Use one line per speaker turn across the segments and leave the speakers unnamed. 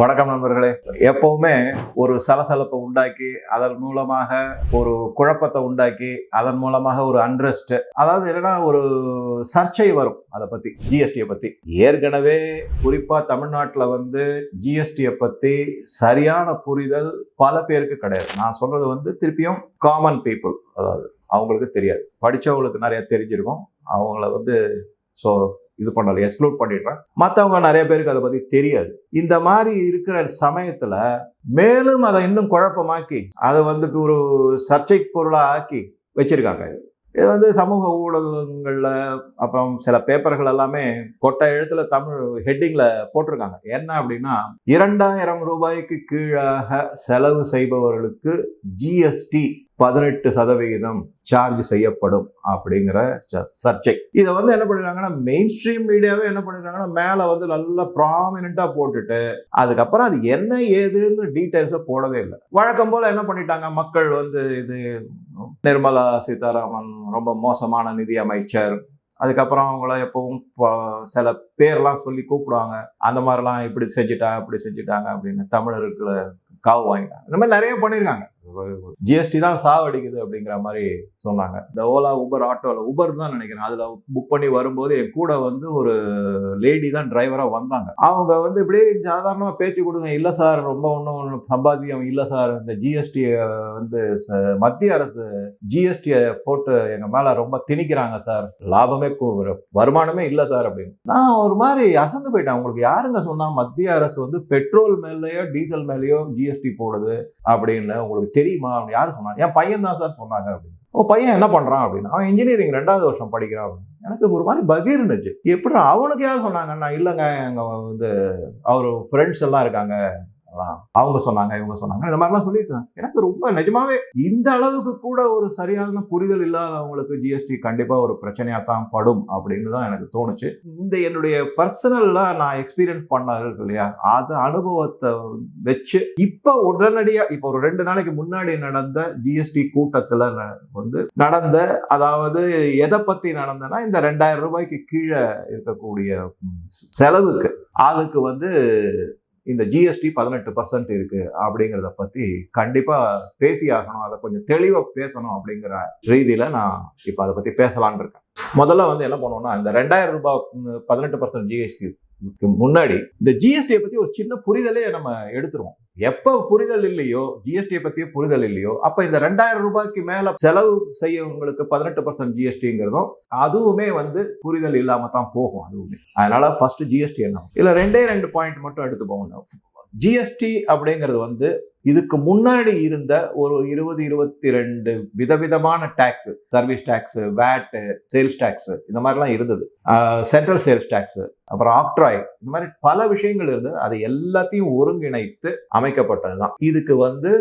வணக்கம் நண்பர்களே. எப்பவுமே ஒரு சலசலப்பை உண்டாக்கி அதன் மூலமாக ஒரு குழப்பத்தை உண்டாக்கி அதன் மூலமாக ஒரு அன்ரெஸ்ட் அதாவது என்னன்னா ஒரு சர்ச்சை வரும் அதை பத்தி ஜிஎஸ்டியை பத்தி. ஏற்கனவே குறிப்பா தமிழ்நாட்டில் வந்து ஜிஎஸ்டியை பத்தி சரியான புரிதல் பல பேருக்கு கிடையாது. நான் சொல்றது வந்து திருப்பியும் காமன் பீப்புள் அதாவது அவங்களுக்கு தெரியாது. படித்தவங்களுக்கு நிறைய தெரிஞ்சிருக்கும். அவங்கள வந்து ஸோ இது பண்ணல எக்ஸ்க்ளூட் பண்ணிடுறேன். மற்றவங்க நிறைய பேருக்கு அதை பற்றி தெரியாது. இந்த மாதிரி இருக்கிற சமயத்தில் மேலும் அதை இன்னும் குழப்பமாக்கி அதை வந்துட்டு ஒரு சர்ச்சை பொருளாக ஆக்கி வச்சுருக்காங்க. இது வந்து சமூக ஊடகங்களில் அப்புறம் சில பேப்பர்கள் எல்லாமே கொட்டை எழுத்துல தமிழ் ஹெட்டிங்கில் போட்டிருக்காங்க. என்ன அப்படின்னா இரண்டாயிரம் ரூபாய்க்கு கீழாக செலவு செய்பவர்களுக்கு ஜிஎஸ்டி பதினெட்டு சதவிகிதம் சார்ஜ் செய்யப்படும் அப்படிங்கிற சர்ச்சை. இதை வந்து என்ன பண்ணிருக்காங்கன்னா மெயின் ஸ்ட்ரீம் மீடியாவே என்ன பண்ணிருக்காங்கன்னா மேலே வந்து நல்லா ப்ராமினெண்ட்டாக போட்டுட்டு அதுக்கப்புறம் அது என்ன ஏதுன்னு டீட்டெயில்ஸை போடவே இல்லை. வழக்கம் போல் என்ன பண்ணிட்டாங்க மக்கள் வந்து இது நிர்மலா சீதாராமன் ரொம்ப மோசமான நிதி அமைச்சர் அதுக்கப்புறம் அவங்கள எப்பவும் சில பேர்லாம் சொல்லி கூப்பிடுவாங்க அந்த மாதிரிலாம் இப்படி செஞ்சுட்டாங்க இப்படி செஞ்சுட்டாங்க அப்படின்னு தமிழர்களை காவு வாங்கிட்டாங்க இந்த மாதிரி நிறைய பண்ணியிருக்காங்க. ஜிஎஸ்டி தான் சாவடிக்குது அப்படிங்கிற மாதிரி சொன்னாங்க. இந்த ஓலா உபர் ஆட்டோவில் உபர் தான் நினைக்கிறேன். அதில் புக் பண்ணி வரும்போது என் கூட வந்து ஒரு லேடி தான் டிரைவராக வந்தாங்க. அவங்க வந்து இப்படியே சாதாரணமாக பேச்சு கொடுங்க. இல்லை சார் ரொம்ப ஒன்றும் ஒன்றும் சம்பாத்தியம் இல்லை சார் இந்த ஜிஎஸ்டியை வந்து ச- மத்திய அரசு ஜிஎஸ்டியை போட்டு எங்கள் மேலே ரொம்ப திணிக்கிறாங்க சார் லாபமே வருமானமே இல்லை சார் அப்படின்னு. நான் ஒரு மாதிரி அசந்து போயிட்டேன். உங்களுக்கு யாருங்க சொன்னால் மத்திய அரசு வந்து பெட்ரோல் மேலேயோ டீசல் மேலேயோ ஜிஎஸ்டி போடுது அப்படின்னு உங்களுக்கு தெரியுமா அப்படின்னு யார் சொன்னாங்க? என் பையன் தான் சார் சொன்னாங்க அப்படின்னு. ஓ பையன் என்ன பண்ணுறான் அப்படின்னு. அவன் இன்ஜினியரிங் ரெண்டாவது வருஷம் படிக்கிறான் அப்படின்னு. எனக்கு ஒரு மாதிரி பகீர்னுச்சு எப்படி அவனுக்கு யார் சொன்னாங்கன்னா இல்லைங்க எங்கள் வந்து அவர் ஃப்ரெண்ட்ஸ் எல்லாம் இருக்காங்க. அவங்க சொன்னாங்க இவங்க சொன்னாங்க. இந்த மாதிரிலாம் சொல்லிட்டு இருந்தாங்க. எனக்கு ரொம்ப நிஜமாவே இந்த அளவுக்கு கூட ஒரு சரியான புரிதல் இல்லாதவங்களுக்கு ஜிஎஸ்டி கண்டிப்பாக ஒரு பிரச்சனையாக தான் படும் அப்படின்னு தான் எனக்கு தோணுச்சு. இந்த என்னுடைய பர்சனலாக நான் எக்ஸ்பீரியன்ஸ் பண்ணது இருக்கு இல்லையா? அது அனுபவத்தை வச்சு இப்போ உடனடியாக இப்போ ஒரு ரெண்டு நாளைக்கு முன்னாடி நடந்த ஜிஎஸ்டி கூட்டத்தில் ந- வந்து நடந்த அதாவது எதை பற்றி நடந்தனா இந்த ரெண்டாயிரம் ரூபாய்க்கு கீழே இருக்கக்கூடிய செலவுக்கு அதுக்கு வந்து இந்த ஜிஎஸ்டி பதினெட்டு பர்சன்ட் இருக்கு அப்படிங்கிறத பத்தி கண்டிப்பா பேசி ஆகணும் அதை கொஞ்சம் தெளிவா பேசணும் அப்படிங்கிற ரீதியில நான் இப்போ அதை பத்தி பேசலான் இருக்கேன். முதல்ல வந்து என்ன பண்ணுவோம்னா இந்த ரெண்டாயிரம் ரூபாய் பதினெட்டு பர்சன்ட் ஜிஎஸ்டி முன்னாடி இந்த ஜிஎஸ்டியை பற்றி ஒரு சின்ன புரிதலே நம்ம எடுத்துருவோம். எப்போ புரிதல் இல்லையோ ஜிஎஸ்டியை பற்றியே புரிதல் இல்லையோ அப்போ இந்த ரெண்டாயிரம் ரூபாய்க்கு மேலே செலவு செய்யவங்களுக்கு பதினெட்டு பர்சன்ட் ஜிஎஸ்டிங்கிறதும் அதுவுமே வந்து புரிதல் இல்லாமல் தான் போகும் அதுவுமே. அதனால் ஃபஸ்ட்டு ஜிஎஸ்டி என்ன? இல்லை ரெண்டே ரெண்டு பாயிண்ட் மட்டும் எடுத்து போகணும் ஜிஎஸ்டி அப்படிங்கிறது வந்து இதுக்கு முன்னாடி இருந்த ஒரு இருபது இருபத்தி ரெண்டு விதவிதமான tax service tax VAT sales tax இந்த மாதிரிலாம் இருந்தது. சென்ட்ரல் சேல்ஸ் டேக்ஸ் அப்புறம் ஆக்ட்ராய் இந்த மாதிரி பல விஷயங்கள் இருந்தது. அது எல்லாத்தையும் ஒருங்கிணைத்து அமைக்கப்பட்டது தான் இதுக்கு வந்து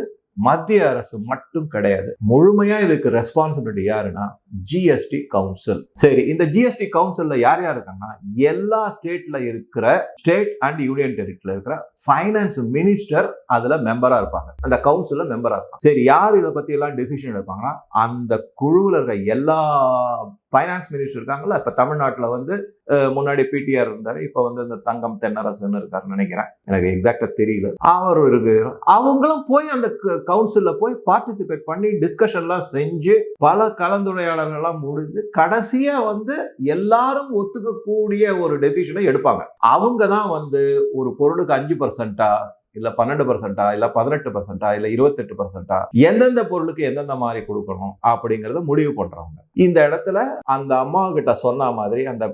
மத்திய அரசு மட்டும் கிடையாது. முழுமையா இதுக்கு ரெஸ்பான்சிபிலிட்டி யாருன்னா ஜிஎஸ்டி கவுன்சில் சரி இந்த ஜிஎஸ்டி கவுன்சில்ல யார் யார் இருக்காங்கன்னா எல்லா ஸ்டேட்ல இருக்கிற ஸ்டேட் அண்ட் யூனியன் டெரிட்டரியில் இருக்கிற ஃபைனான்ஸ் மினிஸ்டர் அதுல மெம்பரா இருப்பாங்க. அந்த கவுன்சில்ல மெம்பரா இருப்பாங்க. சரி யார் இதை பத்தி எல்லாம் டெசிஷன் எடுப்பாங்கன்னா அந்த குழுவில் இருக்கிற எல்லா ஃபைனான்ஸ் மினிஸ்டர் இருக்காங்கல்ல இப்போ தமிழ்நாட்டில் வந்து முன்னாடி பிடிஆர் இருந்தார் இப்போ வந்து இந்த தங்கம் தென்னரசுன்னு இருக்காருன்னு நினைக்கிறேன். எனக்கு எக்ஸாக்டாக தெரியல. அவர் இருக்கு. அவங்களும் போய் அந்த கவுன்சிலில் போய் பார்ட்டிசிபேட் பண்ணி டிஸ்கஷன்லாம் செஞ்சு பல கலந்துரையாடல்கள்லாம் முடிஞ்சு கடைசியாக வந்து எல்லாரும் ஒத்துக்கக்கூடிய ஒரு டெசிஷனை எடுப்பாங்க. அவங்க தான் வந்து ஒரு பொருளுக்கு அஞ்சு பர்சன்டா இல்ல பன்னெண்டு பர்சன்டா இல்ல பதினெட்டு பர்சன்டா இல்ல இருபத்தெட்டு பர்சன்டா எந்தெந்த பொருளுக்கு எந்தெந்த மாதிரி கொடுக்கணும் அப்படிங்கறத முடிவு பண்றவங்க. இந்த இடத்துல அந்த அம்மா கிட்ட சொன்ன மாதிரி அந்த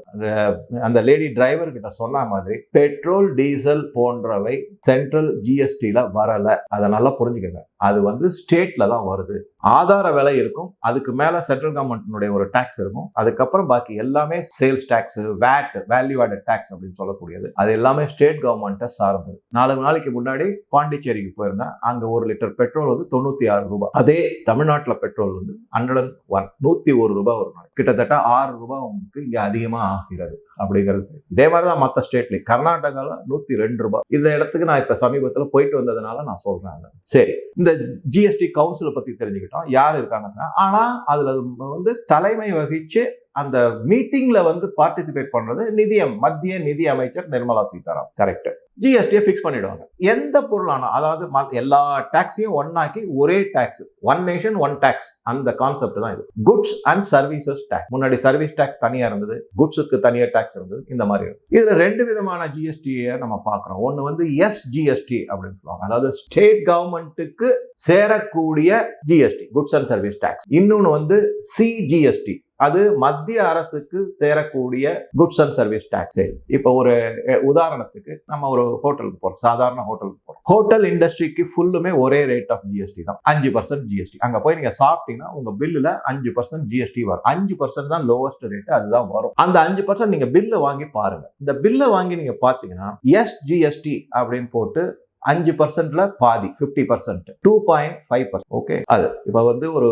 அந்த லேடி டிரைவர் கிட்ட சொன்ன மாதிரி பெட்ரோல் டீசல் போன்றவை சென்ட்ரல் ஜிஎஸ்டியில் வரல. அதை நல்லா புரிஞ்சுக்கங்க. அது வந்து ஸ்டேட்ல தான் வருது. ஆதார விலை இருக்கும். அதுக்கு மேல சென்ட்ரல் கவர்மெண்ட்னுடைய ஒரு டேக்ஸ் இருக்கும். அதுக்கப்புறம் பாக்கி எல்லாமே sales tax VAT value added tax அப்படின்னு சொல்லக்கூடியது. அது எல்லாமே ஸ்டேட் கவர்மெண்ட்டை சார்ந்தது. நாலு நாளைக்கு முன்னாடி பாண்டிச்சேரிக்கு போயிருந்தேன். அங்க ஒரு லிட்டர் பெட்ரோல் வந்து தொண்ணூத்தி ஆறு ரூபாய். அதே தமிழ்நாட்டில் பெட்ரோல் வந்து ஹண்ட்ரட் அண்ட் ஒன் நூத்தி ஒரு ரூபாய் ஒரு நாள். கிட்டத்தட்ட ஆறு ரூபாய் உங்களுக்கு இங்க அதிகமா ஆகிறது. அப்படிங்கிறது. இதே மாதிரி தான் மற்ற ஸ்டேட்லேயும் கர்நாடகாவில் நூற்றி ரெண்டு ரூபாய். இந்த இடத்துக்கு நான் இப்போ சமீபத்தில் போயிட்டு வந்ததுனால நான் சொல்கிறேன் சரி. இந்த ஜிஎஸ்டி கவுன்சிலை பற்றி தெரிஞ்சுக்கிட்டோம். யார் இருக்காங்கன்னா ஆனால் அதில் வந்து தலைமை வகித்து அந்த மீட்டிங்ல வந்து பார்ட்டிசிபேட் பண்றது நிதியம் மத்திய நிதி அமைச்சர் நிர்மலா சீதாராமன் கரெக்ட் ஜிஎஸ்டியை ஃபிக்ஸ் பண்ணிடுவாங்க. எந்த பொருளான அதாவது எல்லா டாக்ஸையும் ஒன்னாக்கி ஒரே tax one nation one tax அந்த கான்செப்ட் தான் இது. குட்ஸ் அண்ட் சர்வீசஸ் டேக்ஸ் முன்னாடி சர்வீஸ் டேக்ஸ் தனியா இருந்தது குட்ஸுக்கு தனியாக டாக்ஸ் இருந்தது இந்த மாதிரி இருந்தது இதுல ரெண்டு விதமான ஜிஎஸ்டியை நம்ம பார்க்குறோம். ஒன்று வந்து எஸ் ஜிஎஸ்டி அப்படின்னு சொல்லுவாங்க. அதாவது ஸ்டேட் கவர்மெண்ட்டுக்கு சேரக்கூடிய GST goods and service tax இன்னொன்று வந்து சிஜிஎஸ்டி அது மத்திய அரசுக்கு சேரக்கூடிய குட்ஸ் அண்ட் சர்வீஸ் டாக்ஸ் இப்போ ஒரு உதாரணத்துக்கு நம்ம ஒரு ஹோட்டலுக்கு போறோம். சாதாரண ஹோட்டலுக்கு போறோம். ஹோட்டல் இண்டஸ்ட்ரிக்கு ஃபுல்லுமே ஒரே ரேட் ஆஃப் ஜிஎஸ்டி தான். அஞ்சு பர்சன்ட் ஜிஎஸ்டி அங்க போய் நீங்க சாப்பிட்டீங்கன்னா உங்க பில்லுல அஞ்சு பர்சன்ட் ஜிஎஸ்டி வரும். அஞ்சு பர்சன்ட் தான் லோவஸ்ட் ரேட் அதுதான் வரும். அந்த அஞ்சு பர்சன்ட் நீங்க பில்லை வாங்கி பாருங்க. இந்த பில்லை வாங்கி நீங்க பாத்தீங்கன்னா எஸ் ஜிஎஸ்டி அப்படின்னு போட்டு அஞ்சு பர்சன்ட்ல பாதி fifty percent two point five percent okay அது. இப்போ வந்து ஒரு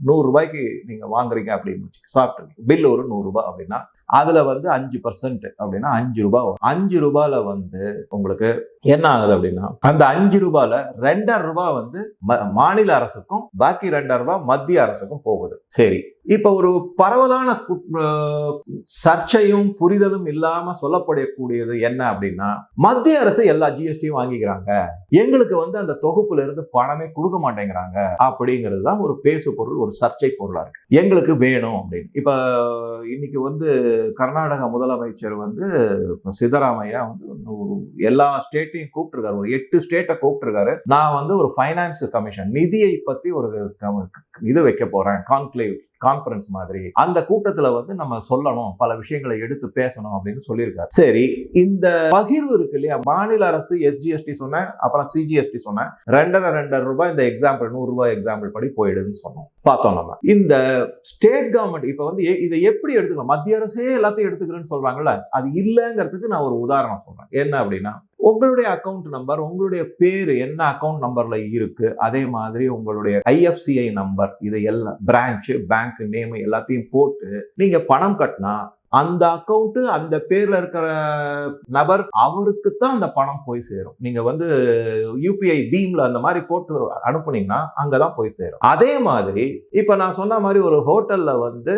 நூறு ரூபாய்க்கு நீங்க வாங்குறீங்க அப்படின்னு வச்சு சாப்பிட்றீங்க பில் ஒரு நூறுரூபா அப்படின்னா அதுல வந்து அஞ்சு பர்சன்ட் அப்படின்னா அஞ்சு ரூபாய் வரும். அஞ்சு ரூபாயில வந்து உங்களுக்கு என்ன ஆகுது அப்படின்னா அந்த அஞ்சு ரூபாயில ரெண்டரை ரூபாய் வந்து ம- மாநில அரசுக்கும் பாக்கி ரெண்டாயிரம் ரூபாய் மத்திய அரசுக்கும் போகுது. சரி இப்ப ஒரு பரவலான சர்ச்சையும் புரிதலும் இல்லாம சொல்லப்படக்கூடியது என்ன அப்படின்னா மத்திய அரசு எல்லா ஜிஎஸ்டியும் வாங்கிக்கிறாங்க. எங்களுக்கு வந்து அந்த தொகுப்புல இருந்து பணமே கொடுக்க மாட்டேங்கிறாங்க அப்படிங்கிறது தான் ஒரு பேசு பொருள் ஒரு சர்ச்சை பொருளா இருக்கு. எங்களுக்கு வேணும் அப்படின்னு. இப்ப இன்னைக்கு வந்து கர்நாடக முதலமைச்சர் வந்து சித்தராமையா வந்து எல்லா ஸ்டேட் ஸ்டேட்டையும் கூப்பிட்டுருக்காரு. ஒரு எட்டு ஸ்டேட்டை கூப்பிட்டுருக்காரு. நான் வந்து ஒரு ஃபைனான்ஸ் கமிஷன் நிதியை பற்றி ஒரு இது வைக்க போகிறேன் கான்க்ளேவ் கான்ஃபரன்ஸ் மாதிரி. அந்த கூட்டத்தில் வந்து நம்ம சொல்லணும். பல விஷயங்களை எடுத்து பேசணும் அப்படின்னு சொல்லியிருக்காரு. சரி இந்த பகிர்வு இருக்கு இல்லையா? மாநில அரசு எஸ்ஜிஎஸ்டி சொன்னேன். அப்புறம் சிஜிஎஸ்டி சொன்னேன். ரெண்டரை ரெண்டரை ரூபாய் இந்த எக்ஸாம்பிள் நூறு ரூபாய் எக்ஸாம்பிள் படி போயிடுதுன்னு சொன்னோம். பார்த்தோம் நம்ம. இந்த ஸ்டேட் கவர்மெண்ட் இப்போ வந்து எ- இதை எப்படி எடுத்துக்கலாம் மத்திய அரசே எல்லாத்தையும் எடுத்துக்கிறேன்னு சொல்றாங்கல்ல? அது இல்லைங்கிறதுக்கு நான் ஒரு உதாரணம் சொல்றேன். என்ன அப்படின்னா உங்களுடைய அக்கவுண்ட் நம்பர் உங்களுடைய பேர் என்ன அக்கவுண்ட் நம்பரில் இருக்குது அதே மாதிரி உங்களுடைய ஐஎஃப்சிஐ நம்பர் இதை எல்லாம் பிரான்ச்சு பேங்க் நேமு எல்லாத்தையும் போட்டு நீங்கள் பணம் கட்டினா அந்த அக்கௌண்ட்டு அந்த பேர்ல இருக்கிற நபர் அவருக்கு தான் அந்த பணம் போய் சேரும். நீங்க வந்து யூபிஐ பீம்ல அந்த மாதிரி போட்டு அனுப்புனீங்கன்னா அங்கதான் போய் சேரும். அதே மாதிரி இப்ப நான் சொன்ன மாதிரி ஒரு ஹோட்டல்ல வந்து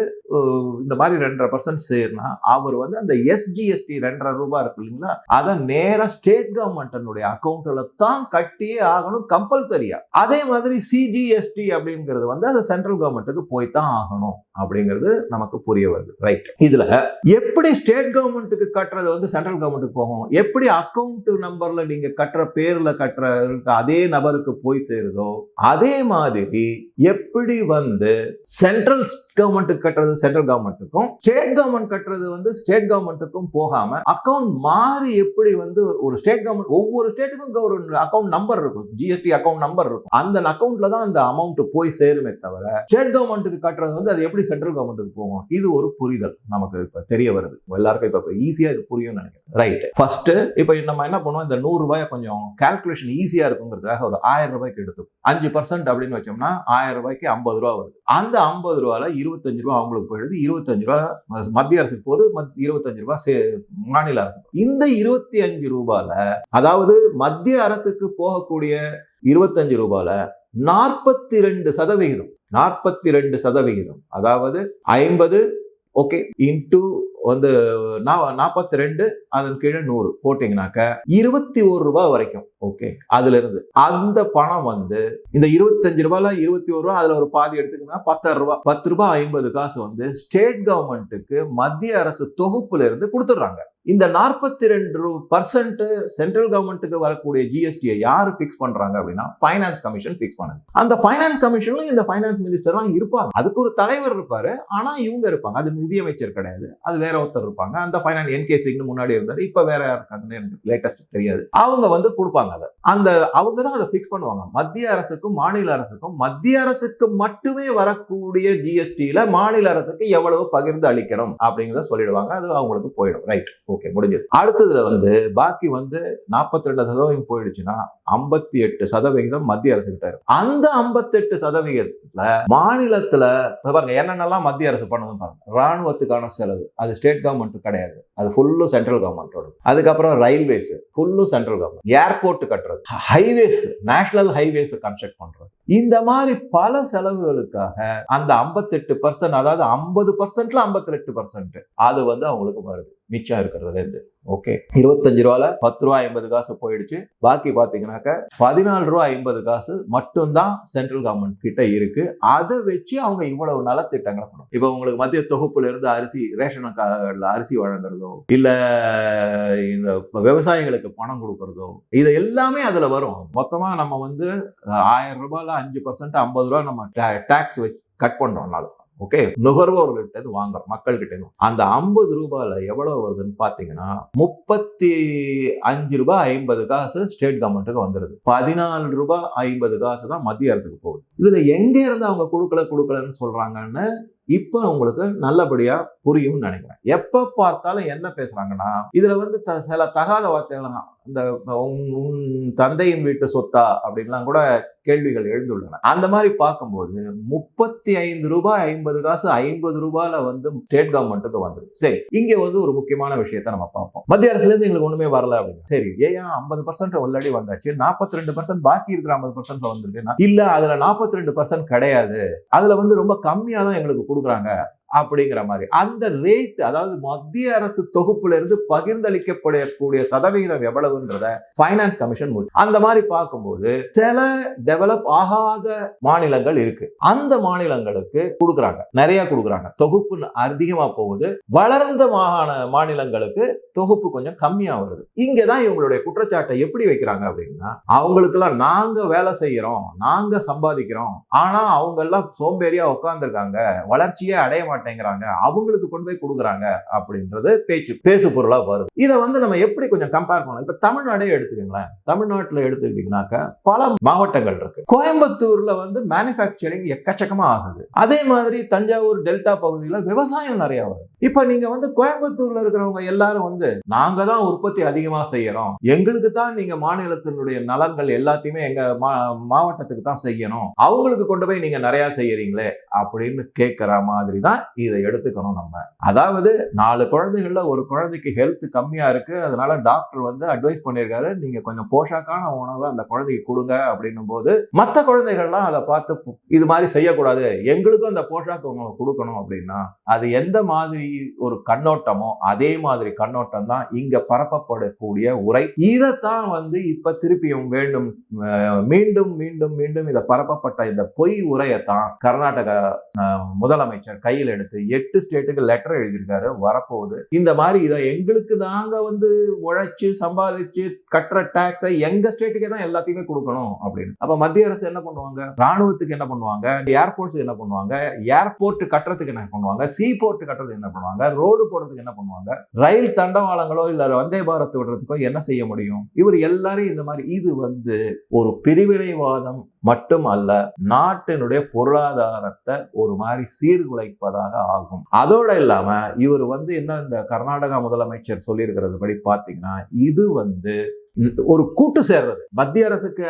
இந்த மாதிரி ரெண்டரை பர்சன்ட் சேர்னா அவர் வந்து அந்த எஸ்ஜிஎஸ்டி ரெண்டரை ரூபாய் இருக்கு இல்லைங்களா அதை நேராக ஸ்டேட் கவர்மெண்ட்டனுடைய அக்கௌண்ட்டில் தான் கட்டியே ஆகணும் கம்பல்சரியா அதே மாதிரி சிஜிஎஸ்டி அப்படிங்கிறது வந்து அது சென்ட்ரல் கவர்மெண்ட்டுக்கு போய் தான் ஆகணும் அப்படிங்கிறது நமக்கு புரிய வருது. ரைட் இதுல எப்படி ஸ்டேட் கவர்மெண்ட்டுக்கு கட்டுறது வந்து சென்ட்ரல் கவர்மெண்ட்டுக்கு போகும்? எப்படி அக்கவுண்ட் நம்பர்ல நீங்க கட்டுற பேர்ல கட்டுற அதே நபருக்கு போய் சேருதோ அதே மாதிரி எப்படி வந்து சென்ட்ரல் கவர்மெண்ட்டுக்கு கட்டுறது சென்ட்ரல் கவர்மெண்ட்டுக்கும் ஸ்டேட் கவர்மெண்ட் கட்டுறது வந்து ஸ்டேட் கவர்மெண்ட்டுக்கும் போகாம அக்கவுண்ட் மாறி எப்படி வந்து ஒரு ஸ்டேட் கவர்மெண்ட் ஒவ்வொரு ஸ்டேட்டுக்கும் கவர்மெண்ட் அக்கௌண்ட் நம்பர் இருக்கும். ஜிஎஸ்டி அக்கௌண்ட் நம்பர் இருக்கும். அந்த அக்கௌண்ட்ல தான் அந்த அமௌண்ட் போய் சேருமே தவிர ஸ்டேட் கவர்மெண்ட்டுக்கு கட்டுறது வந்து அது எப்படி சென்ட்ரல் கவர்மெண்ட்டுக்கு போகும்? இது ஒரு புரிதல் நமக்கு இப்ப தெரிய வருது. எல்லாருக்கும் இப்ப ஈஸியா இது புரியும்னு நினைக்கிறேன். ரைட் ஃபர்ஸ்ட் இப்ப நம்ம என்ன பண்ணுவோம்? இந்த நூறு ரூபாய் கொஞ்சம் கால்குலேஷன் ஈஸியா இருக்குங்கிறதுக்காக ஒரு ஆயிரம் ரூபாய்க்கு எடுத்துக்கும் அஞ்சு பர்சன்ட் அப்படின்னு வச்சோம்னா ஆயிரம் ரூபாய்க்கு ஐம்பது ரூபா வருது. அந்த ஐம்பது ரூபால இருபத்தஞ்சு ரூபா அவங்களுக்கு போயிடுது இருபத்தஞ்சு ரூபா மத்திய அரசுக்கு போகுது இருபத்தஞ்சு ரூபா சே- மாநில அரசு இந்த இருபத்தி அஞ்சு ரூபால அதாவது மத்திய அரசுக்கு போகக்கூடிய இருபத்தஞ்சு ரூபால நாற்பத்தி ரெண்டு சதவிகிதம் நாற்பத்தி ரெண்டு சதவிகிதம். அதாவது ஐம்பது ஓகே இன்டூ வந்து நாற்பத்தி ரெண்டு அதன் கீழே நூறு போட்டீங்கன்னாக்க இருபத்தி ஒரு ரூபாய் வரைக்கும். ஓகே? அதுல இருந்து அந்த பணம் வந்து இந்த இருபத்தஞ்சு ரூபாயில இருபத்தி ஒரு ரூபாய் அதுல ஒரு பாதி எடுத்துக்கினா பத்தாயிரம் ரூபாய். பத்து ரூபாய் ஐம்பது காசு வந்து ஸ்டேட் கவர்மெண்ட்டுக்கு மத்திய அரசு தொகுப்புல இருந்து கொடுத்துடுறாங்க. இந்த நாற்பத்தி ரெண்டு பர்சன்ட் சென்ட்ரல் கவர்மெண்ட்டுக்கு வரக்கூடிய ஜிஎஸ்டியை யார் ஃபிக்ஸ் பண்றாங்க அப்படின்னா ஃபைனான்ஸ் கமிஷன் ஃபிக்ஸ் பண்ணுது அந்த ஃபைனான்ஸ் கமிஷன்ல இந்த ஃபைனான்ஸ் மினிஸ்டர்லாம் இருப்பாங்க. அதுக்கு ஒரு தலைவர் இருப்பாரு. ஆனா இவங்க இருப்பாங்க. அது நிதியமைச்சர் கிடையாது. அது வேற ஒருத்தர் இருப்பாங்க. அந்த ஃபைனான்ஸ் என்கே சிங்னு முன்னாடி இருந்தாரு. இப்ப வேற யார் இருக்காங்கன்னு எனக்கு லேட்டஸ்ட் தெரியாது. அவங்க வந்து கொடுப்பாங்க அதை. அந்த அவங்க தான் அதை ஃபிக்ஸ் பண்ணுவாங்க. மத்திய அரசுக்கும் மாநில அரசுக்கும் மத்திய அரசுக்கு மட்டுமே வரக்கூடிய ஜிஎஸ்டியில மாநில அரசுக்கு எவ்வளவு பகிர்ந்து அளிக்கணும் அப்படிங்கிறத சொல்லிடுவாங்க. அது அவங்களுக்கு போயிடும். ரைட் ஓகே முடிஞ்சது. அடுத்ததுல வந்து பாக்கி வந்து நாற்பத்தி ரெண்டு சதவீதம் போயிடுச்சுன்னா ஐம்பத்தி எட்டு சதவிகிதம் மத்திய அரசு கிட்ட இருக்கு. அந்த ஐம்பத்தெட்டு சதவிகிதத்துல மாநிலத்துல பாருங்க என்னென்னலாம் மத்திய அரசு பண்ணணும் பாருங்க. ராணுவத்துக்கான செலவு. அது ஸ்டேட் கவர்மெண்ட் கிடையாது. அது ஃபுல்லும் சென்ட்ரல் கவர்மெண்டோட அதுக்கப்புறம் ரயில்வேஸ் ஃபுல்லும் சென்ட்ரல் கவர்மெண்ட் ஏர்போர்ட் கட்டுறது. ஹைவேஸ் நேஷனல் ஹைவேஸ் கன்ஸ்ட்ரக்ட் பண்றது. இந்த மாதிரி பல செலவுகளுக்காக அந்த ஐம்பத்தெட்டு பர்சன்ட் அதாவது ஐம்பது பர்சன்ட்ல ஐம்பத்தி ரெண்டு பர்சன்ட் அது வந்து அவங்களுக்கு வருது. மிச்சம் இருக்கிறதுல இருந்து. ஓகே. இருபத்தஞ்சு ரூபால பத்து ரூபா ஐம்பது காசு போயிடுச்சு. பாக்கி பாத்தீங்கன்னாக்க பதினாலு ரூபா ஐம்பது காசு மட்டும்தான் சென்ட்ரல் கவர்மெண்ட் கிட்ட இருக்கு. அதை வச்சு அவங்க இவ்வளவு நலத்திட்டங்களை பண்ணும் இப்போ உங்களுக்கு மத்திய தொகுப்புல இருந்து அரிசி ரேஷன் கார்டுல அரிசி வழங்குறதோ இல்ல இந்த விவசாயிகளுக்கு பணம் கொடுக்கறதோ இது எல்லாமே அதுல வரும். மொத்தமா நம்ம வந்து ஆயிரம் ரூபாயில அஞ்சு பர்சன்ட் ஐம்பது ரூபா நம்ம டாக்ஸ் வச்சு கட் பண்றோம்னாலும். ஓகே? நுகர்வோர்கள்ட்ட இருந்து வாங்குறோம் மக்கள்கிட்ட இருந்து அந்த ஐம்பது ரூபாயில எவ்வளவு வருதுன்னு பாத்தீங்கன்னா முப்பத்தி அஞ்சு ரூபாய் ஐம்பது காசு ஸ்டேட் கவர்மெண்ட்டுக்கு வந்துடுது பதினாலு ரூபாய் ஐம்பது காசு தான் மத்திய அரசுக்கு போகுது. இதுல எங்க இருந்து அவங்க கொடுக்கல கொடுக்கலன்னு சொல்றாங்கன்னு இப்போ உங்களுக்கு நல்லபடியா புரியும்னு நினைக்கிறேன். எப்ப பார்த்தாலும் என்ன பேசுறாங்கன்னா இதுல வந்து சில தகாத வார்த்தைகள் இந்த உன் உன் தந்தையின் வீட்டு சொத்தா அப்படின்லாம் கூட கேள்விகள் எழுந்துள்ளன. அந்த மாதிரி பார்க்கும்போது முப்பத்தி ஐந்து ரூபாய் ஐம்பது காசு ஐம்பது ரூபாயில வந்து ஸ்டேட் கவர்மெண்ட்டுக்கு வந்தது. சரி இங்க வந்து ஒரு முக்கியமான விஷயத்த நம்ம பார்ப்போம். மத்திய அரசுல இருந்து எங்களுக்கு ஒண்ணுமே வரல அப்படின்னு சரி ஏன் ஐம்பது பர்சன்ட் ஆல்ரெடி வந்தாச்சு? நாற்பத்தி ரெண்டு பர்சன்ட் பாக்கி இருக்கிற ஐம்பது பர்சன்ட் வந்துருக்கு இல்ல அதுல நாற்பத்தி ரெண்டு பர்சன்ட் கிடையாது. அதுல வந்து ரொம்ப கம்மியா தான் எங்களுக்கு கொடுக்குறாங்க. அப்படிங்கிற மாதிரி. அந்த ரேட் அதாவது மத்திய அரசு தொகுப்புல இருந்து பகிர்ந்தளிக்கப்படக்கூடிய சதவிகிதம் எவ்வளவுன்றத ஃபைனான்ஸ் கமிஷன் அந்த மாதிரி பார்க்கும்போது சில டெவலப் ஆகாத மாநிலங்கள் இருக்கு. அந்த மாநிலங்களுக்கு கொடுக்குறாங்க. நிறைய கொடுக்குறாங்க. தொகுப்பு அதிகமா போகுது. வளர்ந்த மாகாண மாநிலங்களுக்கு தொகுப்பு கொஞ்சம் கம்மியா வருது. இங்க தான் இவங்களுடைய குற்றச்சாட்டை எப்படி வைக்கிறாங்க அப்படின்னா அவங்களுக்கெல்லாம் நாங்க வேலை செய்யறோம் நாங்க சம்பாதிக்கிறோம் ஆனா அவங்க எல்லாம் சோம்பேறியா உட்கார்ந்துருக்காங்க வளர்ச்சியே அடைய மாட்டேங்கிறாங்க அவங்களுக்கு கொண்டு போய் கொடுக்குறாங்க அப்படின்றது பேச்சு பேசு பொருளாக வருது. இதை வந்து நம்ம எப்படி கொஞ்சம் கம்பேர் பண்ணலாம்? இப்போ தமிழ்நாடே எடுத்துக்கோங்களேன். தமிழ்நாட்டில் எடுத்துக்கிட்டீங்கன்னாக்க பல மாவட்டங்கள் இருக்கு. கோயம்புத்தூர்ல வந்து மேனுஃபேக்சரிங் எக்கச்சக்கமாக ஆகுது. அதே மாதிரி தஞ்சாவூர் டெல்டா பகுதியில் விவசாயம் நிறைய வருது. இப்போ நீங்க வந்து கோயம்புத்தூர்ல இருக்கிறவங்க எல்லாரும் வந்து நாங்க தான் உற்பத்தி அதிகமாக செய்யறோம். எங்களுக்கு தான் நீங்க மாநிலத்தினுடைய நலன்கள் எல்லாத்தையுமே எங்க மா- மாவட்டத்துக்கு தான் செய்யணும். அவங்களுக்கு கொண்டு போய் நீங்க நிறைய செய்யறீங்களே அப்படின்னு கேட்கிற மாதிரி தான் இதை எடுத்துக்கணும் நம்ம. அதாவது நாலு குழந்தைகள்ல ஒரு குழந்தைக்கு ஹெல்த் கம்மியா இருக்கு அதனால டாக்டர் வந்து அட்வைஸ் பண்ணியிருக்காரு நீங்க கொஞ்சம் போஷாக்கான உணவை அந்த குழந்தைக்கு கொடுங்க அப்படின்னும் போது மற்ற குழந்தைகள்லாம் அதை பார்த்து இது மாதிரி செய்யக்கூடாது. எங்களுக்கும் அந்த போஷாக்கு உணவு கொடுக்கணும் அப்படின்னா அது எந்த மாதிரி ஒரு கண்ணோட்டமோ அதே மாதிரி கண்ணோட்டம் தான் இங்க பரப்பப்படக்கூடிய உரை இதைத்தான் வந்து இப்ப திருப்பியும் வேண்டும் மீண்டும் மீண்டும் மீண்டும் இதை பரப்பப்பட்ட இந்த பொய் உரையைத்தான் கர்நாடக முதலமைச்சர் கையில் எடுத்து எட்டு ஸ்டேட்டுக்கு லெட்டர் எழுதியிருக்காரு வரப்போகுது. இந்த மாதிரி இதை எங்களுக்கு நாங்க வந்து உழைச்சு சம்பாதிச்சு கட்டுற டாக்ஸை எங்க ஸ்டேட்டுக்கே தான் எல்லாத்தையுமே கொடுக்கணும் அப்படின்னு. அப்ப மத்திய அரசு என்ன பண்ணுவாங்க? ராணுவத்துக்கு என்ன பண்ணுவாங்க? ஏர்போர்ட்ஸுக்கு என்ன பண்ணுவாங்க? ஏர்போர்ட் கட்டுறதுக்கு என்ன பண்ணுவாங்க? சீ போர்ட் கட்டுறதுக்கு என்ன பண்ணுவாங்க? ரோடு போடுறதுக்கு என்ன பண்ணுவாங்க? ரயில் தண்டவாளங்களோ இல்ல வந்தே பாரத் விடுறதுக்கோ என்ன செய்ய முடியும்? இவர் எல்லாரும் இந்த மாதிரி இது வந்து ஒரு பிரிவினைவாதம் மட்டும் அல்ல நாட்டினுடைய பொருளாதாரத்தை ஒரு மாதிரி சீர்குலைப்பதாக ஆகும். அதோட இல்லாம இவர் வந்து என்ன இந்த கர்நாடகா முதலமைச்சர் சொல்லியிருக்கிறது படி பாத்தீங்கன்னா இது வந்து ஒரு கூட்டு சேர்றது. மத்திய அரசுக்கு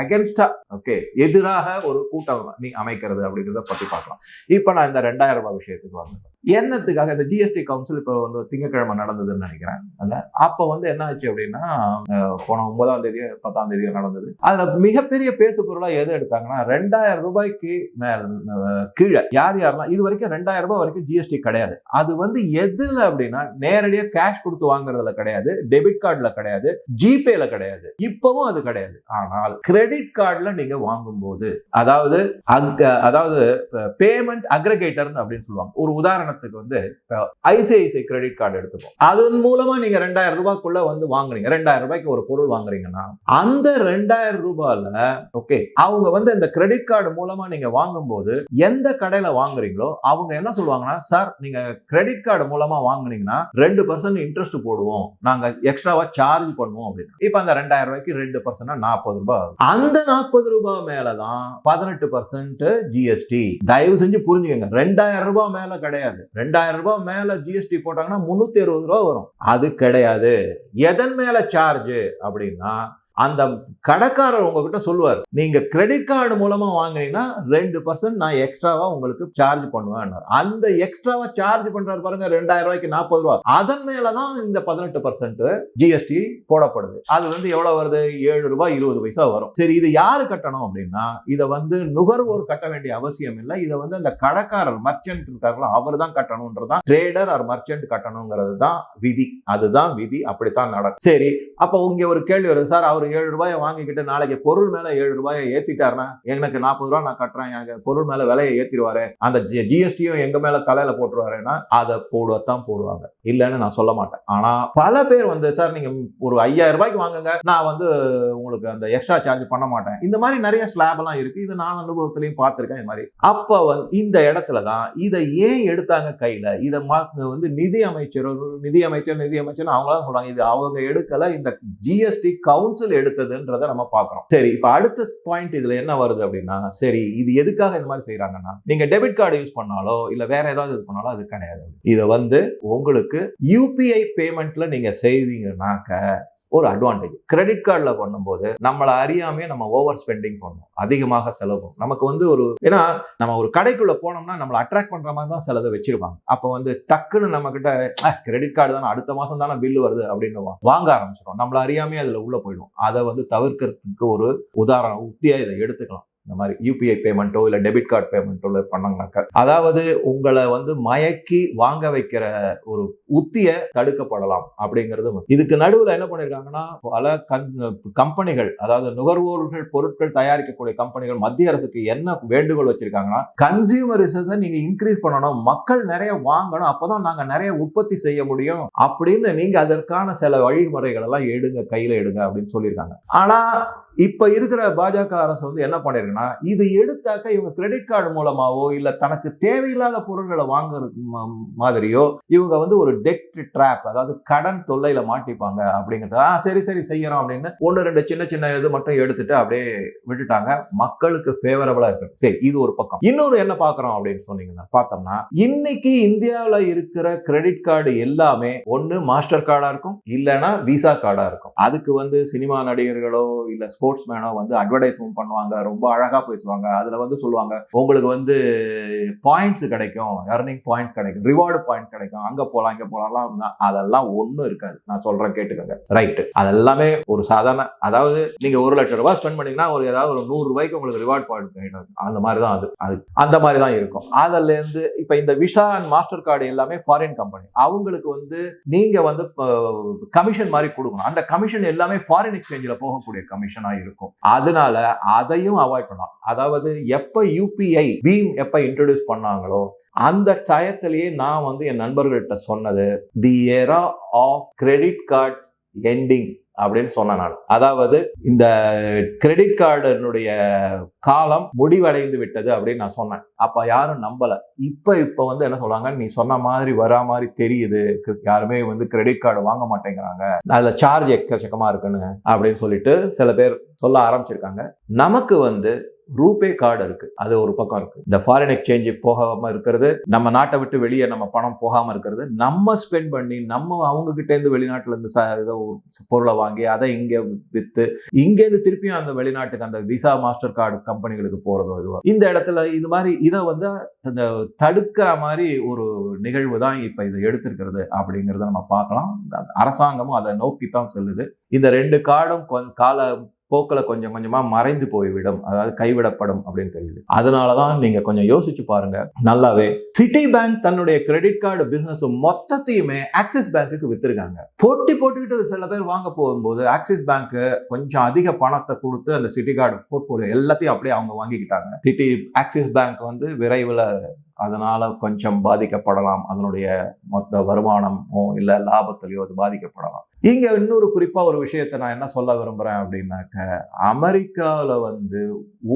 அகேன்ஸ்டா ஓகே எதிராக ஒரு கூட்டம் நீ அமைக்கிறது அப்படிங்கிறத பத்தி பார்க்கலாம். இப்போ நான் இந்த ரெண்டாயிரம் ரூபாய் விஷயத்துக்கு வரேன் என்னத்துக்காக இந்த ஜிஎஸ்டி கவுன்சில் இப்போ வந்து திங்கக்கிழமை நடந்ததுன்னு நினைக்கிறேன். அல்ல அப்போ வந்து என்ன ஆச்சு அப்படின்னா போன ஒன்பதாம் தேதி பத்தாம் தேதியோ நடந்தது. அதில் மிகப்பெரிய பேசு பொருளாக எது எடுத்தாங்கன்னா ரெண்டாயிரம் ரூபாய்க்கு கீழே யார் யாரெல்லாம் இது வரைக்கும் ரெண்டாயிரம் ரூபாய் வரைக்கும் ஜிஎஸ்டி கிடையாது. அது வந்து எதில் அப்படின்னா நேரடியாக கேஷ் கொடுத்து வாங்குறதுல கிடையாது டெபிட் கார்டில் கிடையாது ஜிபேல கிடையாது. இப்பவும் அது கிடையாது. ஆனால் கிரெடிட் கார்டில் நீங்கள் வாங்கும்போது அதாவது அதாவது பேமெண்ட் அக்ரிகேட்டர்னு அப்படின்னு சொல்லுவாங்க. ஒரு உதாரணத்துக்கு வந்து ஐசிஐசிஐ கிரெடிட் கார்டு எடுத்துப்போம். அதன் மூலமா நீங்க ரெண்டாயிரம் ரூபாய்க்குள்ள வந்து வாங்குறீங்க. ரெண்டாயிரம் ரூபாய்க்கு ஒரு பொருள் வாங்குறீங்கன்னா அந்த ரெண்டாயிரம் ரூபாயில ஓகே அவங்க வந்து இந்த கிரெடிட் கார்டு மூலமா நீங்க வாங்கும்போது எந்த கடையில வாங்குறீங்களோ அவங்க என்ன சொல்லுவாங்கன்னா சார் நீங்க கிரெடிட் கார்டு மூலமா வாங்குனீங்கன்னா ரெண்டு பர்சன்ட் இன்ட்ரெஸ்ட் போடுவோம். நாங்க எக்ஸ்ட்ராவா சார்ஜ் பண்ணுவோம் அப்படின்னு. இப்ப அந்த ரெண்டாயிரம் ரூபாய்க்கு ரெண்டு பர்சன்ட் நாற்பது ரூபாய் ஆகும். அந்த நாற்பது ரூபாய் மேலதான் பதினெட்டு பர்சன்ட் ஜிஎஸ்டி தயவு செஞ்சு புரிஞ்சுக்கங்க. ரெண்டாயிரம் ரூபாய் மேல கிடையாது. ரெண்டாயிரம் ரூபாய் மேலே ஜிஎஸ்டி போட்டாங்கன்னா முந்நூற்றி அறுபது ரூபா வரும். அது கிடையாது. எதன் மேலே சார்ஜு அப்படின்னா அந்த கடைக்காரர் உங்ககிட்ட சொல்லுவார் நீங்க கிரெடிட் கார்டு மூலமா வாங்குனீங்கன்னா ரெண்டு பர்சன்ட் நான் எக்ஸ்ட்ராவா உங்களுக்கு சார்ஜ் பண்ணுவேன் அந்த எக்ஸ்ட்ராவா சார்ஜ் பண்றாரு பாருங்க ரெண்டாயிரம் ரூபாய்க்கு நாற்பது ரூபா. அதன் மேலதான் இந்த பதினெட்டு பர்சன்ட் ஜிஎஸ்டி போடப்படுது. அது வந்து எவ்வளவு வருது? ஏழு ரூபாய் இருபது பைசா வரும். சரி இது யாரு கட்டணும் அப்படின்னா இதை வந்து நுகர்வோர் கட்ட வேண்டிய அவசியம் இல்லை. இதை வந்து அந்த கடைக்காரர் மர்ச்சன்ட் இருக்காங்களோ அவர் தான். கட்டணும்ன்றதான் ட்ரேடர் ஆர் மர்ச்சன்ட் கட்டணுங்கிறது தான் விதி. அதுதான் விதி. அப்படித்தான் நடக்கும். சரி அப்போ இங்க ஒரு கேள்வி வருது. சார் அவர் ஏழு ரூபாயை வாங்கிக்கிட்டு நாளைக்கு பொருள் மேலே ஏழு ரூபாயை ஏற்றிட்டாருன்னா எனக்கு நாற்பது ரூபா நான் கட்டுறேன் எனக்கு பொருள் மேலே விலையை ஏற்றிடுவாரு அந்த ஜிஎஸ்டியும் எங்கள் மேலே தலையில் போட்டுருவாருன்னா அதை போடுவத்தான் போடுவாங்க. இல்லைன்னு நான் சொல்ல மாட்டேன். ஆனால் பல பேர் வந்து சார் நீங்கள் ஒரு ஐயாயிரம் ரூபாய்க்கு வாங்குங்க. நான் வந்து உங்களுக்கு அந்த எக்ஸ்ட்ரா சார்ஜ் பண்ண மாட்டேன். இந்த மாதிரி நிறைய ஸ்லாப்லாம் இருக்குது இது நான் அனுபவத்துலையும் பார்த்துருக்கேன் இந்த மாதிரி. அப்போ வந்து இந்த இடத்துல தான் இதை ஏன் எடுத்தாங்க கையில்? இதை மா- வந்து நிதி அமைச்சர் நிதி அமைச்சர் நிதி அமைச்சர் அவங்களாம் சொல்கிறாங்க இது அவங்க எடுக்கலை. இந்த ஜிஎஸ்டி கவுன்சில் எடுத்ததுன்றதை நம்ம பார்க்கறோம். சரி இப்போ அடுத்த பாயிண்ட் இதுல என்ன வருது அப்படின்னா சரி இது எதுக்காக இந்த மாதிரி செய்யறாங்கன்னா நீங்க டெபிட் கார்டு யூஸ் பண்ணாலோ இல்ல வேற ஏதாவது இது பண்ணாலோ அது கிடையாது. இதை வந்து உங்களுக்கு யூபிஐ பேமெண்ட்ல நீங்க செய்தீங்கன்னாக்க ஒரு அட்வான்டேஜ் கிரெடிட் கார்டில் பண்ணும்போது நம்மளை அறியாமே நம்ம ஓவர் ஸ்பெண்டிங் பண்ணுவோம் அதிகமாக செலவு நமக்கு வந்து ஒரு ஏன்னா நம்ம ஒரு கடைக்குள்ளே போனோம்னா நம்மளை அட்ராக்ட் பண்ணுற மாதிரி தான் சிலதை வச்சிருப்பாங்க. அப்போ வந்து டக்குன்னு நம்ம கிட்ட கிரெடிட் கார்டு தானே அடுத்த மாதம் தானே பில்லு வருது அப்படின்னு வாங்க ஆரம்பிச்சிடும் நம்மளை அறியாமே அதில் உள்ளே போயிடும். அதை வந்து தவிர்க்கிறதுக்கு ஒரு உதாரணம் உத்தியாக இதை எடுத்துக்கலாம். இந்த மாதிரி யூபிஐ பேமெண்ட்டோ இல்லை டெபிட் கார்டு பேமெண்ட்டோ பண்ணாங்கனாக்க அதாவது உங்களை வந்து மயக்கி வாங்க வைக்கிற ஒரு உத்தியை தடுக்கப்படலாம் அப்படிங்கிறது இதுக்கு நடுவில் என்ன பண்ணியிருக்காங்கன்னா பல கம்பெனிகள் அதாவது நுகர்வோர்கள் பொருட்கள் தயாரிக்கக்கூடிய கம்பெனிகள் மத்திய அரசுக்கு என்ன வேண்டுகோள் வச்சிருக்காங்கன்னா கன்சியூமரிசத்தை நீங்க இன்க்ரீஸ் பண்ணணும் மக்கள் நிறைய வாங்கணும் அப்பதான் நாங்க நிறைய உற்பத்தி செய்ய முடியும் அப்படின்னு நீங்க அதற்கான சில வழிமுறைகள் எல்லாம் எடுங்க கையில எடுங்க அப்படின்னு சொல்லியிருக்காங்க. ஆனா இப்போ இருக்கிற பாஜக அரசு வந்து என்ன பண்ணிருக்குன்னா இது எடுத்தாக்க இவங்க கிரெடிட் கார்டு மூலமாவோ இல்லை தனக்கு தேவையில்லாத பொருட்களை வாங்குறது மாதிரியோ இவங்க வந்து ஒரு டெக்ட் ட்ராப் அதாவது கடன் தொல்லையில மாட்டிப்பாங்க அப்படிங்கிறது ஆ சரி சரி செய்யறோம் அப்படின்னு ஒன்று ரெண்டு சின்ன சின்ன இது மட்டும் எடுத்துட்டு அப்படியே விட்டுட்டாங்க. மக்களுக்கு ஃபேவரபிளா இருக்கு. சரி இது ஒரு பக்கம். இன்னொரு என்ன பார்க்குறோம் அப்படின்னு சொன்னீங்கன்னா பார்த்தோம்னா இன்னைக்கு இந்தியாவில் இருக்கிற கிரெடிட் கார்டு எல்லாமே ஒன்று மாஸ்டர் கார்டா இருக்கும் இல்லைன்னா விசா கார்டா இருக்கும். அதுக்கு வந்து சினிமா நடிகர்களோ இல்லை ஸ்போர்ட்ஸ் ஸ்போர்ட்ஸ் மேனோ வந்து அட்வர்டைஸ்மெண்ட் பண்ணுவாங்க ரொம்ப அழகா பேசுவாங்க. அதுல வந்து சொல்லுவாங்க உங்களுக்கு வந்து பாயிண்ட்ஸ் கிடைக்கும் earning பாயிண்ட்ஸ் கிடைக்கும் ரிவார்டு பாயிண்ட் கிடைக்கும். அங்க போலாம் இங்க போலாம் அப்படின்னா அதெல்லாம் ஒண்ணும் இருக்காது. நான் சொல்றேன் கேட்டுக்கோங்க. ரைட்டு அதெல்லாமே ஒரு சாதாரண அதாவது நீங்க ஒரு லட்சம் ரூபாய் ஸ்பெண்ட் பண்ணீங்கன்னா ஒரு ஏதாவது ஒரு நூறு ரூபாய்க்கு உங்களுக்கு ரிவார்ட் பாயிண்ட் கிடைக்கும். அந்த மாதிரி தான் அது. அது அந்த மாதிரி தான் இருக்கும். அதுல இருந்து இப்ப இந்த விஷா அண்ட் மாஸ்டர் கார்டு எல்லாமே ஃபாரின் கம்பெனி அவங்களுக்கு வந்து நீங்க வந்து கமிஷன் மாதிரி கொடுக்கணும். அந்த கமிஷன் எல்லாமே ஃபாரின் எக்ஸ்சேஞ்சில் போகக்கூடிய தான் இருக்கும். அதனால அதையும் அவாய்ட் பண்ணலாம். அதாவது எப்போ யூபிஐ பீம் எப்போ இன்ட்ரடியூஸ் பண்ணாங்களோ அந்த டயத்திலேயே நான் வந்து என் நண்பர்கள்ட்ட சொன்னது the era of credit card ending அப்படின்னு சொன்ன நான். அதாவது இந்த கிரெடிட் கார்டனுடைய காலம் முடிவடைந்து விட்டது அப்படின்னு நான் சொன்னேன். அப்ப யாரும் நம்பல. இப்ப இப்ப வந்து என்ன சொல்றாங்க? நீ சொன்ன மாதிரி வரா மாதிரி தெரியுது. யாருமே வந்து கிரெடிட் கார்டு வாங்க மாட்டேங்கிறாங்க. அதுல சார்ஜ் எக்கச்சக்கமா இருக்குன்னு அப்படின்னு சொல்லிட்டு சில பேர் சொல்ல ஆரம்பிச்சிருக்காங்க. நமக்கு வந்து ரூபே கார்டு இருக்கு. அது ஒரு பக்கம் இருக்கு. இந்த ஃபாரின் எக்ஸ்சேஞ்ச் போகாம இருக்கிறது நம்ம நாட்டை விட்டு வெளியே நம்ம பணம் போகாம இருக்கிறது நம்ம ஸ்பெண்ட் பண்ணி நம்ம அவங்க கிட்ட இருந்து வெளிநாட்டுல இருந்து ச- ஏதோ பொருளை வாங்கி அதை இங்க வித்து இங்க இருந்து திருப்பியும் அந்த வெளிநாட்டுக்கு அந்த விசா மாஸ்டர் கார்டு கம்பெனிகளுக்கு போறதும் இதுவா. இந்த இடத்துல இது மாதிரி இதை வந்து இந்த தடுக்கிற மாதிரி ஒரு நிகழ்வு தான் இப்ப இதை எடுத்திருக்கிறது அப்படிங்கிறத நம்ம பார்க்கலாம். அரசாங்கமும் அதை நோக்கி தான் செல்லுது. இந்த ரெண்டு கார்டும் கால போக்கில் கொஞ்சம் கொஞ்சமாக மறைந்து போய்விடும். அதாவது கைவிடப்படும் அப்படின்னு தெரியுது. அதனால தான் நீங்கள் கொஞ்சம் யோசிச்சு பாருங்க. நல்லாவே சிட்டி பேங்க் தன்னுடைய கிரெடிட் கார்டு பிஸ்னஸ் மொத்தத்தையுமே ஆக்சிஸ் பேங்க்குக்கு வித்துருக்காங்க. போட்டி போட்டுக்கிட்டு சில பேர் வாங்க போகும்போது ஆக்சிஸ் பேங்க் கொஞ்சம் அதிக பணத்தை கொடுத்து அந்த சிட்டி கார்டு போர்ட்போலியோ எல்லாத்தையும் அப்படியே அவங்க வாங்கிக்கிட்டாங்க. சிட்டி ஆக்சிஸ் பேங்க் வந்து விரைவில் அதனால் கொஞ்சம் பாதிக்கப்படலாம். அதனுடைய மொத்த வருமானமோ இல்லை லாபத்திலையோ அது பாதிக்கப்படலாம். இங்கே இன்னொரு குறிப்பாக ஒரு விஷயத்தை நான் என்ன சொல்ல விரும்புகிறேன் அப்படின்னாக்க அமெரிக்காவில் வந்து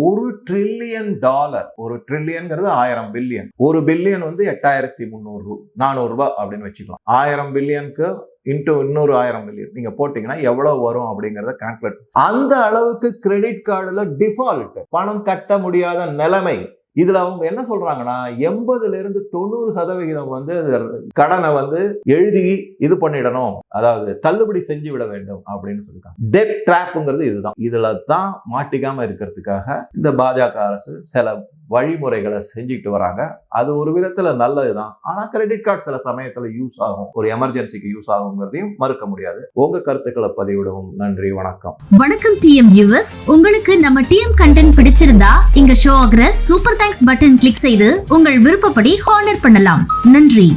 ஒரு ட்ரில்லியன் டாலர் ஒரு ட்ரில்லியன்கிறது ஆயிரம் பில்லியன் ஒரு பில்லியன் வந்து எட்டாயிரத்தி முந்நூறு நானூறு அப்படின்னு வச்சுக்கலாம். ஆயிரம் பில்லியனுக்கு இன்ட்டு இன்னொரு ஆயிரம் பில்லியன் நீங்கள் போட்டிங்கன்னா எவ்வளோ வரும் அப்படிங்கிறத கால்குலேட் அந்த அளவுக்கு கிரெடிட் கார்டில் டிஃபால்ட் பணம் கட்ட முடியாத நிலைமை. இதுல அவங்க என்ன சொல்றாங்கன்னா எண்பதுல இருந்து தொண்ணூறு சதவிகிதம் வந்து கடனை வந்து எழுதி இது பண்ணிடணும். அதாவது தள்ளுபடி செஞ்சு விட வேண்டும் அப்படின்னு சொல்லியிருக்காங்க. டெட் ட்ராப்புங்கிறது இதுதான். இதில் தான் மாட்டிக்காம இருக்கிறதுக்காக இந்த பாஜக அரசு சில வழிமுறைகளை செஞ்சுக்கிட்டு வராங்க. அது ஒரு விதத்தில் நல்லது தான் ஆனால் கிரெடிட் கார்டு சில சமயத்தில் யூஸ் ஆகும். ஒரு எமர்ஜென்சிக்கு யூஸ் ஆகுங்கிறதையும் மறுக்க முடியாது. உங்க கருத்துக்களை பதிவிடவும். நன்றி வணக்கம்.
வணக்கம் டிஎம் வியூவர்ஸ் உங்களுக்கு நம்ம டிஎம் கண்டென்ட் பிடிச்சிருந்தா இங்க ஷோ ஆகிற சூப்பர் தேங்க்ஸ் பட்டன் கிளிக் செய்து உங்கள் விருப்பப்படி ஹானர் பண்ணலாம். நன்றி.